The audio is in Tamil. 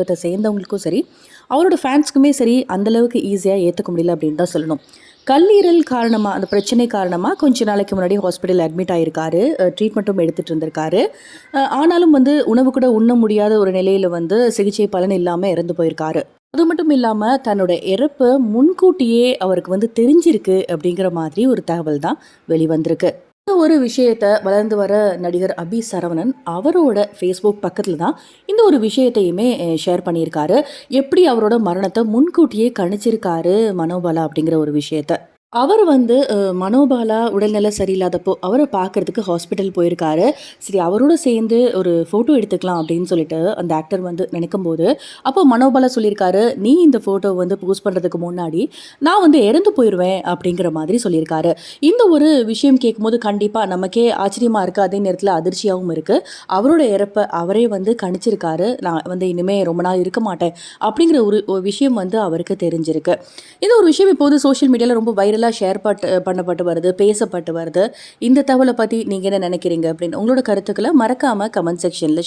கிட்ட சேர்ந்தவங்களுக்கும் சரி அவரோட ஃபேன்ஸ்க்குமே சரி அந்தளவுக்கு ஈஸியாக ஏற்றுக்க முடியல அப்படின்னு தான் சொல்லணும். கல்லீரல் காரணமாக அந்த பிரச்சனை காரணமாக கொஞ்ச நாளைக்கு முன்னாடி ஹாஸ்பிட்டல் அட்மிட் ஆகியிருக்காரு ட்ரீட்மெண்ட்டும் எடுத்துகிட்டு இருந்திருக்காரு. ஆனாலும் வந்து உணவு கூட உண்ண முடியாத ஒரு நிலையில் வந்து சிகிச்சை பலன் இல்லாமல் இறந்து போயிருக்காரு. அது மட்டும் இல்லாமல் தன்னோட இறப்பு முன்கூட்டியே அவருக்கு வந்து தெரிஞ்சிருக்கு அப்படிங்கிற மாதிரி ஒரு தகவல் தான் வெளிவந்திருக்கு. ஒரு விஷயத்த வளர்ந்து வர நடிகர் அபி சரவணன் அவரோட ஃபேஸ்புக் பக்கத்தில் தான் இந்த ஒரு விஷயத்தையுமே ஷேர் பண்ணியிருக்காரு. எப்படி அவரோட மரணத்தை முன்கூட்டியே கணிச்சிருக்காரு மனோபலா அப்படிங்கிற ஒரு விஷயத்த? அவர் வந்து மனோபாலா உடல்நிலை சரியில்லாதப்போ அவரை பார்க்கறதுக்கு ஹாஸ்பிட்டல் போயிருக்காரு. சரி அவரோட சேர்ந்து ஒரு ஃபோட்டோ எடுத்துக்கலாம் அப்படின்னு சொல்லிட்டு அந்த ஆக்டர் வந்து நினைக்கும் போது அப்போ மனோபாலா சொல்லியிருக்காரு நீ இந்த ஃபோட்டோ வந்து போஸ்ட் பண்ணுறதுக்கு முன்னாடி நான் வந்து இறந்து போயிடுவேன் அப்படிங்கிற மாதிரி சொல்லியிருக்காரு. இந்த ஒரு விஷயம் கேட்கும்போது கண்டிப்பாக நமக்கே ஆச்சரியமாக இருக்குது அதே நேரத்தில் அதிர்ச்சியாகவும் இருக்குது அவரோட இறப்பை அவரே வந்து கணிச்சிருக்காரு. நான் வந்து இனிமேல் ரொம்ப நாள் இருக்க மாட்டேன் அப்படிங்கிற ஒரு விஷயம் வந்து அவருக்கு தெரிஞ்சிருக்கு. இந்த ஒரு விஷயம் இப்போது சோஷியல் மீடியாவில் ரொம்ப வைரல் வைரலாக ஷேர் பட்டு பண்ணப்பட்டு வருது பேசப்பட்டு வருது. இந்த தகவலை பற்றி நீங்கள் என்ன நினைக்கிறீங்க அப்படின்னு உங்களோட கருத்துக்களை மறக்காமல் கமெண்ட் செக்ஷனில்